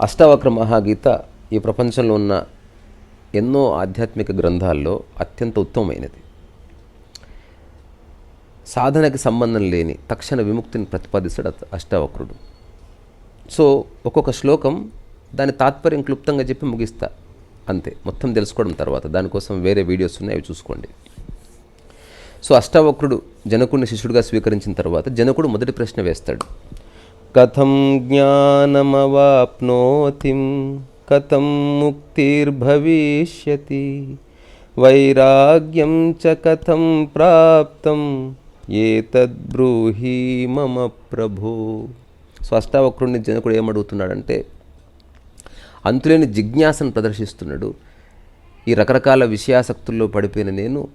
అష్టావక్ర మహాగీత ఈ ప్రపంచంలో ఉన్న ఎన్నో ఆధ్యాత్మిక గ్రంథాల్లో అత్యంత ఉత్తమమైనది. సాధనకి సంబంధం లేని తక్షణ విముక్తిని ప్రతిపాదిస్తాడు అష్టావక్రుడు. సో ఒక్కొక్క శ్లోకం దాని తాత్పర్యం క్లుప్తంగా చెప్పి ముగిస్తా. అంతే. మొత్తం తెలుసుకోవడం తర్వాత. దానికోసం వేరే వీడియోస్ ఉన్నాయి అవి చూసుకోండి. సో అష్టావక్రుడు జనకుడిని శిష్యుడిగా స్వీకరించిన తర్వాత జనకుడు మొదటి ప్రశ్న వేస్తాడు. కథం జ్ఞానమవాప్నోతిం కథం ముక్తిర్భవిష్యతి వైరాగ్యం చ కథం ప్రాప్తం ఏతద్బ్రూహి మమ ప్రభో సో అష్టావక్రుడిని జనకుడు ఏమడుగుతున్నాడంటే అంతులేని జిజ్ఞాసను ప్రదర్శిస్తున్నాడు. ఈ రకరకాల విషయాసక్తుల్లో పడిపోయిన నేను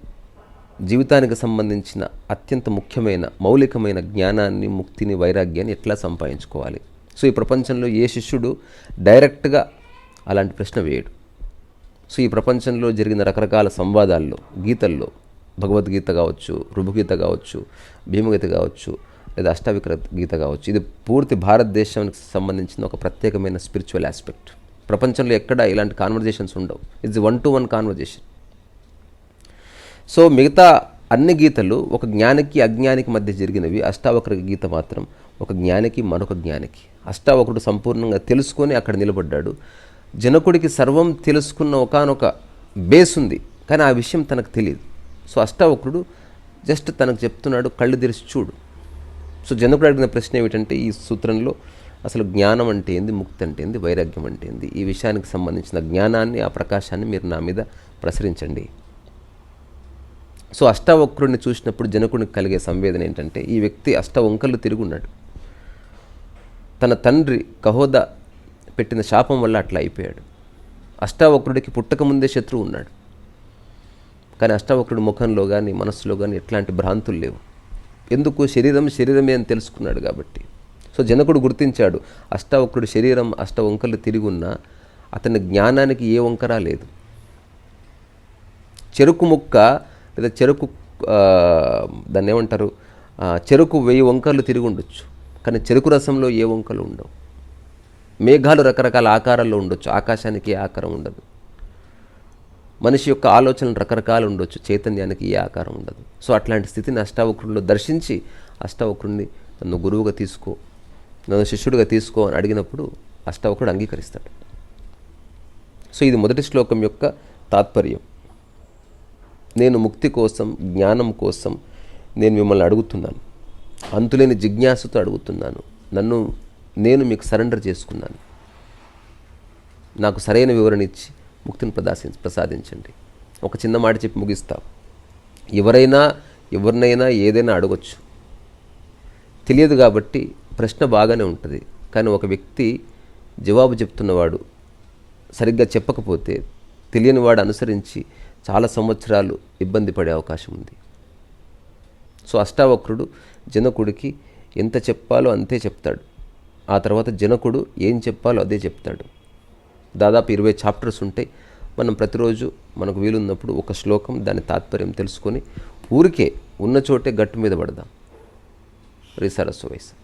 జీవితానికి సంబంధించిన అత్యంత ముఖ్యమైన మౌలికమైన జ్ఞానాన్ని ముక్తిని వైరాగ్యాన్ని ఎట్లా సంపాదించుకోవాలి? సో ఈ ప్రపంచంలో ఏ శిష్యుడు డైరెక్ట్గా అలాంటి ప్రశ్న వేయడు. సో ఈ ప్రపంచంలో జరిగిన రకరకాల సంవాదాల్లో గీతల్లో భగవద్గీత కావచ్చు రుభుగీత కావచ్చు భీమగీత కావచ్చు లేదా అష్టావిక్ర గీత కావచ్చు ఇది పూర్తి భారతదేశానికి సంబంధించిన ఒక ప్రత్యేకమైన స్పిరిచువల్ ఆస్పెక్ట్ ప్రపంచంలో ఎక్కడ ఇలాంటి కాన్వర్జేషన్స్ ఉండవు. It's one to one conversation so మిగతా అన్ని గీతలు ఒక జ్ఞానికి అజ్ఞానికి మధ్య జరిగినవి. అష్టావక్ర గీత మాత్రం ఒక జ్ఞానికి మరొక జ్ఞానికి. అష్టావకుడు సంపూర్ణంగా తెలుసుకొని అక్కడ నిలబడ్డాడు. జనకుడికి సర్వం తెలుసుకున్న ఒకానొక బేస్ ఉంది. కానీ ఆ విషయం తనకు తెలియదు. సో అష్టావక్రుడు జస్ట్ తనకు చెప్తున్నాడు కళ్ళు తెరిచి చూడు. సో జనకుడు అడిగిన ప్రశ్న ఏమిటంటే ఈ సూత్రంలో అసలు జ్ఞానం అంటే ఏంది ముక్తి అంటే ఏంది వైరాగ్యం అంటే ఏంది? ఈ విషయానికి సంబంధించిన జ్ఞానాన్ని ఆ ప్రకాశాన్ని మీరు నా మీద ప్రసరించండి. సో అష్టవక్రుడిని చూసినప్పుడు జనకుడికి కలిగే సంవేదన ఏంటంటే ఈ వ్యక్తి అష్టవంకలు తిరిగి తిరుగున్నాడు తన తండ్రి కహోద పెట్టిన శాపం వల్ల అట్లా అయిపోయాడు. అష్టావక్రుడికి పుట్టక ముందే శత్రువు ఉన్నాడు. కానీ అష్టావక్రుడి ముఖంలో కానీ మనస్సులో కానీ ఎట్లాంటి భ్రాంతులు లేవు. ఎందుకు? శరీరం శరీరమే అని తెలుసుకున్నాడు కాబట్టి. సో జనకుడు గుర్తించాడు అష్టావక్రుడి శరీరం అష్ట వంకలు తిరిగి ఉన్నా అతని జ్ఞానానికి ఏ వంకరా లేదు. చెరుకు ముక్క లేదా చెరుకు దాన్ని ఏమంటారు? చెరుకు వెయ్యి వంకర్లు తిరిగి ఉండొచ్చు. కానీ చెరుకు రసంలో ఏ వంకలు ఉండవు. మేఘాలు రకరకాల ఆకారాల్లో ఉండొచ్చు. ఆకాశానికి ఏ ఆకారం ఉండదు. మనిషి యొక్క ఆలోచనలు రకరకాలు ఉండొచ్చు. చైతన్యానికి ఏ ఆకారం ఉండదు. సో అట్లాంటి స్థితిని అష్టావక్రుడిలో దర్శించి అష్టావక్రుడిని నన్ను గురువుగా తీసుకో నన్ను శిష్యుడిగా తీసుకో అని అడిగినప్పుడు అష్టావక్రుడు అంగీకరిస్తాడు. సో ఇది మొదటి శ్లోకం యొక్క తాత్పర్యం. నేను ముక్తి కోసం జ్ఞానం కోసం నేను మిమ్మల్ని అడుగుతున్నాను. అంతులేని జిజ్ఞాసతో అడుగుతున్నాను. నన్ను నేను మీకు సరెండర్ చేసుకున్నాను. నాకు సరైన వివరణ ఇచ్చి ముక్తిని ప్రదాసి ప్రసాదించండి. ఒక చిన్న మాట చెప్పి ముగిస్తా. ఎవరైనా ఎవరినైనా ఏదైనా అడగొచ్చు. తెలియదు కాబట్టి ప్రశ్న బాగానే ఉంటుంది. కానీ ఒక వ్యక్తి జవాబు చెప్తున్నవాడు సరిగ్గా చెప్పకపోతే తెలియని వాడు అనుసరించి చాలా సంవత్సరాలు ఇబ్బంది పడే అవకాశం ఉంది. సో అష్టావక్రుడు జనకుడికి ఎంత చెప్పాలో అంతే చెప్తాడు. ఆ తర్వాత జనకుడు ఏం చెప్పాలో అదే చెప్తాడు. దాదాపు ఇరవై చాప్టర్స్ ఉంటాయి మనం ప్రతిరోజు మనకు వీలున్నప్పుడు ఒక శ్లోకం దాని తాత్పర్యం తెలుసుకొని ఊరికే ఉన్న చోటే గట్టు మీద పడదాం. రిసరస్సు వయసు